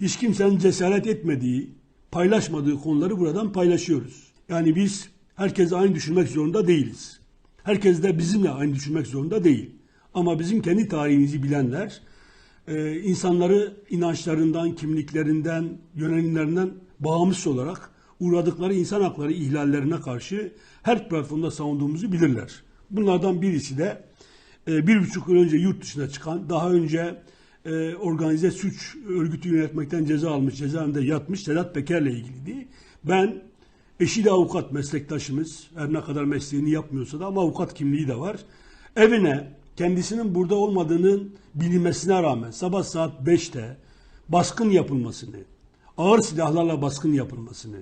hiç kimsenin cesaret etmediği, paylaşmadığı konuları buradan paylaşıyoruz. Yani biz herkes aynı düşünmek zorunda değiliz. Herkes de bizimle aynı düşünmek zorunda değil. Ama bizim kendi tarihimizi bilenler, e, insanları inançlarından, kimliklerinden, yönelimlerinden bağımsız olarak uğradıkları insan hakları ihlallerine karşı her platformda savunduğumuzu bilirler. Bunlardan birisi de e, bir buçuk yıl önce yurt dışına çıkan, daha önce e, organize suç örgütü yönetmekten ceza almış, cezaevinde yatmış Sedat Peker'le ilgiliydi. Ben eşi de avukat meslektaşımız, her ne kadar mesleğini yapmıyorsa da ama avukat kimliği de var. Evine kendisinin burada olmadığının bilinmesine rağmen sabah saat 5'te baskın yapılmasını, ağır silahlarla baskın yapılmasını,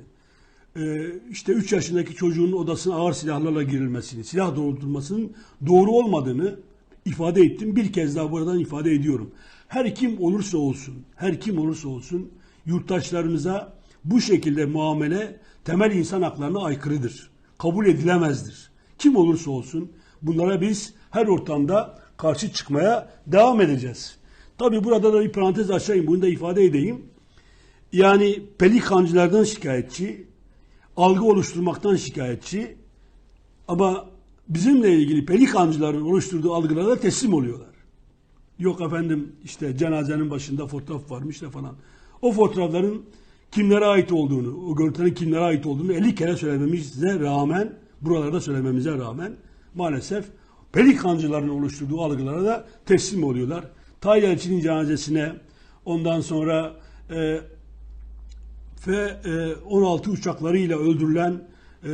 e, işte 3 yaşındaki çocuğun odasına ağır silahlarla girilmesini, silah doğrultulmasının doğru olmadığını ifade ettim. Bir kez daha buradan ifade ediyorum. Her kim olursa olsun, her kim olursa olsun yurttaşlarımıza bu şekilde muamele temel insan haklarına aykırıdır. Kabul edilemezdir. Kim olursa olsun bunlara biz her ortamda karşı çıkmaya devam edeceğiz. Tabi burada da bir parantez açayım, bunu da ifade edeyim. Yani pelikancılardan şikayetçi, algı oluşturmaktan şikayetçi ama bizimle ilgili pelikancıların oluşturduğu algılara teslim oluyorlar. Yok efendim işte cenazenin başında fotoğraf varmış da falan. O fotoğrafların kimlere ait olduğunu, o görüntülerin kimlere ait olduğunu 50 kere söylememize rağmen, buralarda söylememize rağmen maalesef pelikancıların oluşturduğu algılara da teslim oluyorlar. Tayyip Elçi'nin cenazesine ondan sonra e, ve e, 16 uçaklarıyla öldürülen e,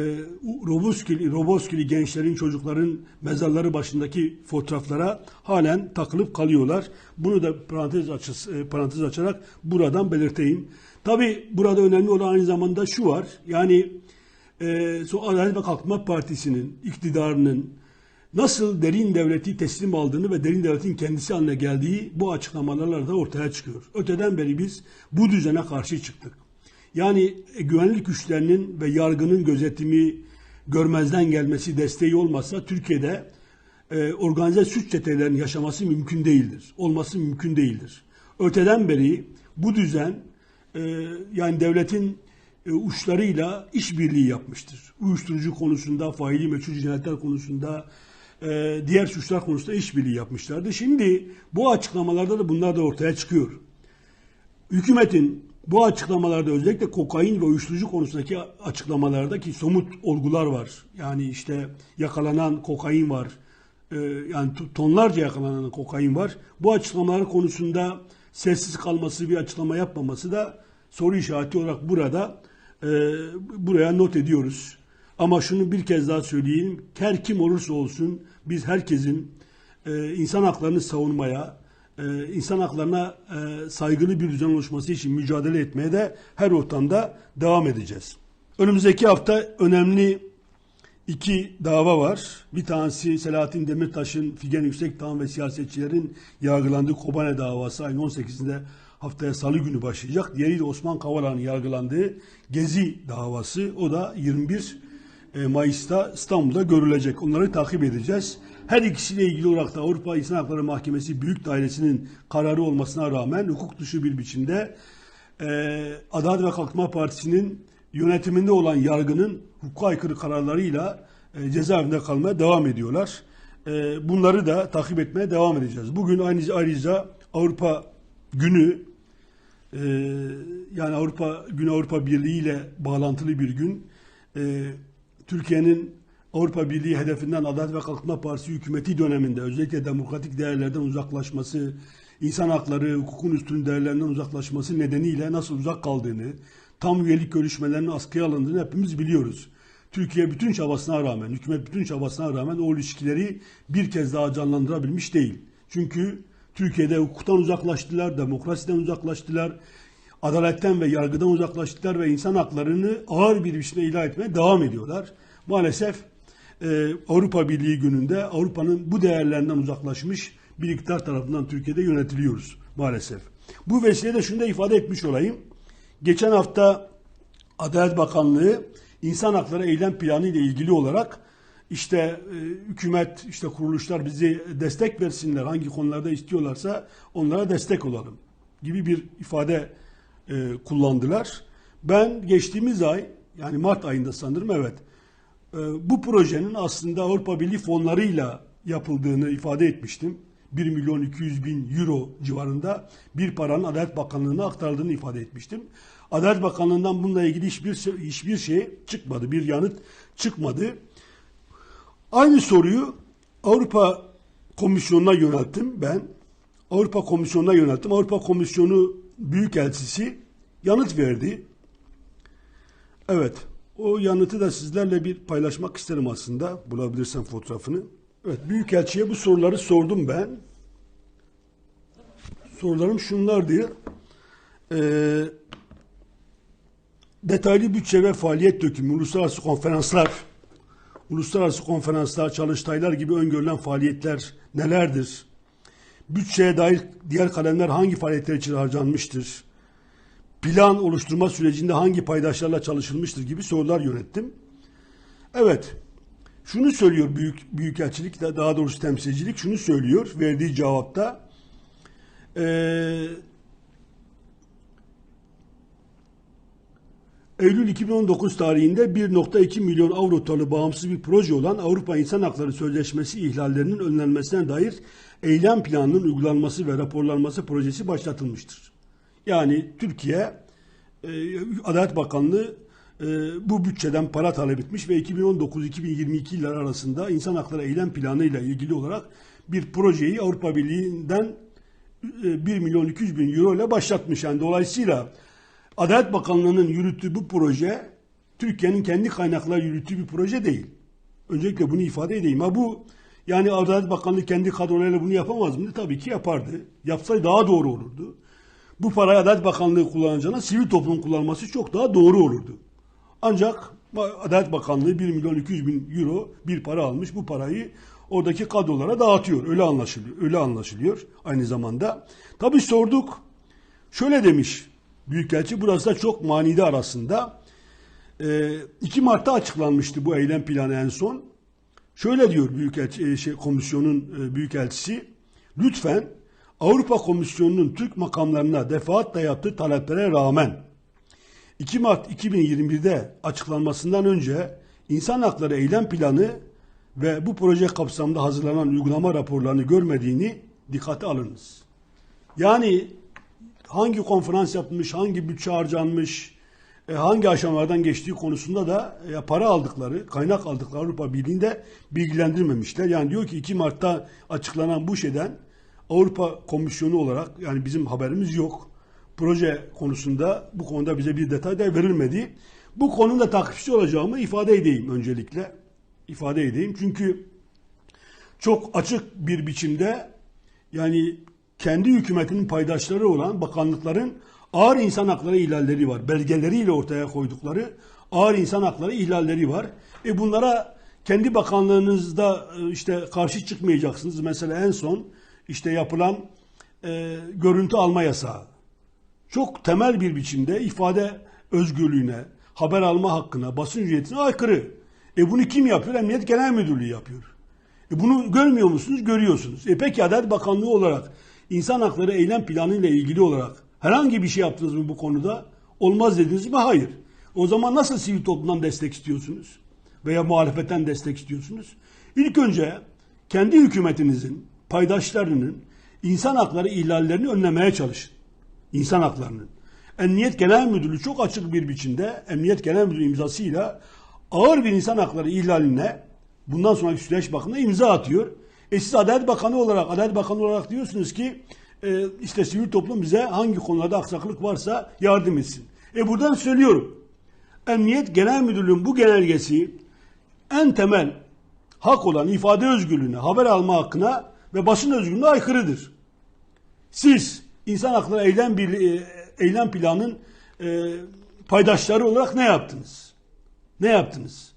Roboskili, Roboskili gençlerin, çocukların mezarları başındaki fotoğraflara halen takılıp kalıyorlar. Bunu da parantez, açıs, e, parantez açarak buradan belirteyim. Tabi burada önemli olan aynı zamanda şu var. Yani e, Adalet ve Kalkınma Partisi'nin iktidarının nasıl derin devleti teslim aldığını ve derin devletin kendisi haline geldiği bu açıklamalarla da ortaya çıkıyor. Öteden beri biz bu düzene karşı çıktık. Yani e, güvenlik güçlerinin ve yargının gözetimi görmezden gelmesi, desteği olmazsa Türkiye'de e, organize suç çetelerinin yaşaması mümkün değildir. Olması mümkün değildir. Öteden beri bu düzen e, yani devletin e, uçlarıyla işbirliği yapmıştır. Uyuşturucu konusunda, faili meçhul cinayetler konusunda, e, diğer suçlar konusunda işbirliği yapmışlardı. Şimdi bu açıklamalarda da bunlar da ortaya çıkıyor. Hükümetin bu açıklamalarda özellikle kokain ve uyuşturucu konusundaki açıklamalarda ki somut olgular var. Yani işte yakalanan kokain var. Ee, yani tonlarca yakalanan kokain var. Bu açıklamalar konusunda sessiz kalması, bir açıklama yapmaması da soru işareti olarak burada e, buraya not ediyoruz. Ama şunu bir kez daha söyleyeyim. Her kim olursa olsun biz herkesin e, insan haklarını savunmaya, e, insan haklarına e, saygılı bir düzen oluşması için mücadele etmeye de her ortamda devam edeceğiz. Önümüzdeki hafta önemli iki dava var. Bir tanesi Selahattin Demirtaş'ın Figen Yüksekdağ ve siyasetçilerin yargılandığı Kobane davası ayın 18'inde haftaya salı günü başlayacak. Diğeri de Osman Kavala'nın yargılandığı Gezi davası. O da 21 e, Mayıs'ta İstanbul'da görülecek. Onları takip edeceğiz. Her ikisiyle ilgili olarak da Avrupa İnsan Hakları Mahkemesi Büyük Dairesi'nin kararı olmasına rağmen hukuk dışı bir biçimde e, Adalet ve Kalkınma Partisi'nin yönetiminde olan yargının hukuka aykırı kararlarıyla e, cezaevinde kalmaya devam ediyorlar. E, bunları da takip etmeye devam edeceğiz. Bugün aynı ayrıca Avrupa Günü e, yani Avrupa Günü Avrupa Birliği ile bağlantılı bir gün. E, Türkiye'nin Avrupa Birliği hedefinden Adalet ve Kalkınma Partisi hükümeti döneminde özellikle demokratik değerlerden uzaklaşması, insan hakları, hukukun üstün değerlerinden uzaklaşması nedeniyle nasıl uzak kaldığını, tam üyelik görüşmelerinin askıya alındığını hepimiz biliyoruz. Türkiye bütün çabasına rağmen, hükümet bütün çabasına rağmen o ilişkileri bir kez daha canlandırabilmiş değil. Çünkü Türkiye'de hukuktan uzaklaştılar, demokrasiden uzaklaştılar, adaletten ve yargıdan uzaklaştılar ve insan haklarını ağır bir biçimde ilah etmeye devam ediyorlar. Maalesef e, Avrupa Birliği gününde Avrupa'nın bu değerlerinden uzaklaşmış bir iktidar tarafından Türkiye'de yönetiliyoruz maalesef. Bu vesileyle şunu da ifade etmiş olayım. Geçen hafta Adalet Bakanlığı insan hakları eylem planı ile ilgili olarak işte e, hükümet, işte kuruluşlar bizi destek versinler, hangi konularda istiyorlarsa onlara destek olalım gibi bir ifade e, kullandılar. Ben geçtiğimiz ay yani Mart ayında sanırım evet bu projenin aslında Avrupa Birliği fonlarıyla yapıldığını ifade etmiştim. 1 milyon 200 bin euro civarında bir paranın Adalet Bakanlığı'na aktarıldığını ifade etmiştim. Adalet Bakanlığı'ndan bununla ilgili hiçbir hiçbir şey çıkmadı, bir yanıt çıkmadı. Aynı soruyu Avrupa Komisyonu'na yönelttim ben. Avrupa Komisyonu'na yönelttim. Avrupa Komisyonu Büyükelçisi yanıt verdi. Evet, o yanıtı da sizlerle bir paylaşmak isterim aslında. Bulabilirsem fotoğrafını. Evet, Büyükelçiye bu soruları sordum ben. Sorularım şunlardı. Ee, detaylı bütçe ve faaliyet dökümü, uluslararası konferanslar, uluslararası konferanslar, çalıştaylar gibi öngörülen faaliyetler nelerdir? Bütçeye dair diğer kalemler hangi faaliyetler için harcanmıştır? Plan oluşturma sürecinde hangi paydaşlarla çalışılmıştır gibi sorular yönettim. Evet, şunu söylüyor büyük büyükelçilik daha doğrusu temsilcilik şunu söylüyor verdiği cevapta. Ee, Eylül 2019 tarihinde 1.2 milyon avro tutarlı bağımsız bir proje olan Avrupa İnsan Hakları Sözleşmesi ihlallerinin önlenmesine dair eylem planının uygulanması ve raporlanması projesi başlatılmıştır. Yani Türkiye e, Adalet Bakanlığı e, bu bütçeden para talep etmiş ve 2019-2022 yıllar arasında insan hakları eylem planı ile ilgili olarak bir projeyi Avrupa Birliği'nden 1 milyon 200 bin euro ile başlatmış. Yani dolayısıyla Adalet Bakanlığı'nın yürüttüğü bu proje Türkiye'nin kendi kaynakları yürüttüğü bir proje değil. Öncelikle bunu ifade edeyim. Ha bu yani Adalet Bakanlığı kendi kadrolarıyla bunu yapamaz mıydı? Tabii ki yapardı. Yapsaydı daha doğru olurdu. Bu parayı Adalet Bakanlığı kullanacağına sivil toplum kullanması çok daha doğru olurdu. Ancak Adalet Bakanlığı 1 milyon 200 bin euro bir para almış. Bu parayı oradaki kadrolara dağıtıyor. Öyle anlaşılıyor. Öyle anlaşılıyor aynı zamanda. Tabii sorduk. Şöyle demiş Büyükelçi burası da çok manidar aslında. E, 2 Mart'ta açıklanmıştı bu eylem planı en son. Şöyle diyor Büyükelçi, şey, komisyonun e, Büyükelçisi. Lütfen Avrupa Komisyonu'nun Türk makamlarına defaatle yaptığı taleplere rağmen 2 Mart 2021'de açıklanmasından önce insan hakları eylem planı ve bu proje kapsamında hazırlanan uygulama raporlarını görmediğini dikkate alınız. Yani hangi konferans yapılmış, hangi bütçe harcanmış, e, hangi aşamalardan geçtiği konusunda da e, para aldıkları, kaynak aldıkları Avrupa Birliği'nde bilgilendirmemişler. Yani diyor ki 2 Mart'ta açıklanan bu şeyden Avrupa Komisyonu olarak yani bizim haberimiz yok. Proje konusunda bu konuda bize bir detay da verilmedi. Bu konuda takipçi olacağımı ifade edeyim öncelikle. ifade edeyim. Çünkü çok açık bir biçimde yani kendi hükümetinin paydaşları olan bakanlıkların ağır insan hakları ihlalleri var. Belgeleriyle ortaya koydukları ağır insan hakları ihlalleri var. E bunlara kendi bakanlığınızda e, işte karşı çıkmayacaksınız. Mesela en son işte yapılan e, görüntü alma yasağı. Çok temel bir biçimde ifade özgürlüğüne, haber alma hakkına, basın hürriyetine aykırı. E bunu kim yapıyor? Emniyet Genel Müdürlüğü yapıyor. E bunu görmüyor musunuz? Görüyorsunuz. E peki Adalet Bakanlığı olarak insan hakları eylem planı ile ilgili olarak herhangi bir şey yaptınız mı bu konuda? Olmaz dediniz mi? Hayır. O zaman nasıl sivil toplumdan destek istiyorsunuz? Veya muhalefetten destek istiyorsunuz? İlk önce kendi hükümetinizin, paydaşlarının insan hakları ihlallerini önlemeye çalışın. İnsan haklarının. Emniyet Genel Müdürlüğü çok açık bir biçimde Emniyet Genel Müdürlüğü imzasıyla ağır bir insan hakları ihlaline bundan sonraki süreç bakımında imza atıyor. E siz Adalet Bakanı olarak, Adalet Bakanı olarak diyorsunuz ki e, işte sivil toplum bize hangi konularda aksaklık varsa yardım etsin. E buradan söylüyorum. Emniyet Genel Müdürlüğü'nün bu genelgesi en temel hak olan ifade özgürlüğüne, haber alma hakkına ve basın özgürlüğüne aykırıdır. Siz insan hakları eylem, birliği, e, eylem planının e, paydaşları olarak ne yaptınız? Ne yaptınız?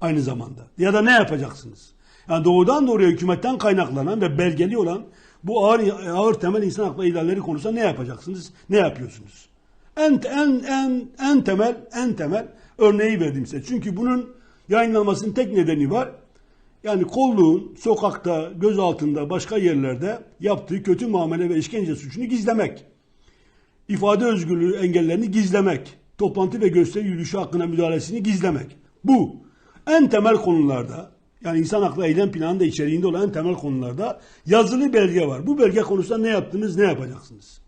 Aynı zamanda. Ya da ne yapacaksınız? Yani doğrudan doğruya hükümetten kaynaklanan ve belgeli olan bu ağır, ağır temel insan hakları ihlalleri konusunda ne yapacaksınız? Ne yapıyorsunuz? En, en, en, en temel, en temel örneği verdim size. Çünkü bunun yayınlanmasının tek nedeni var. Yani kolluğun sokakta, göz altında, başka yerlerde yaptığı kötü muamele ve işkence suçunu gizlemek. ifade özgürlüğü engellerini gizlemek, toplantı ve gösteri yürüyüşü hakkında müdahalesini gizlemek. Bu en temel konularda yani insan hakları eylem planında içeriğinde olan en temel konularda yazılı belge var. Bu belge konusunda ne yaptınız, ne yapacaksınız?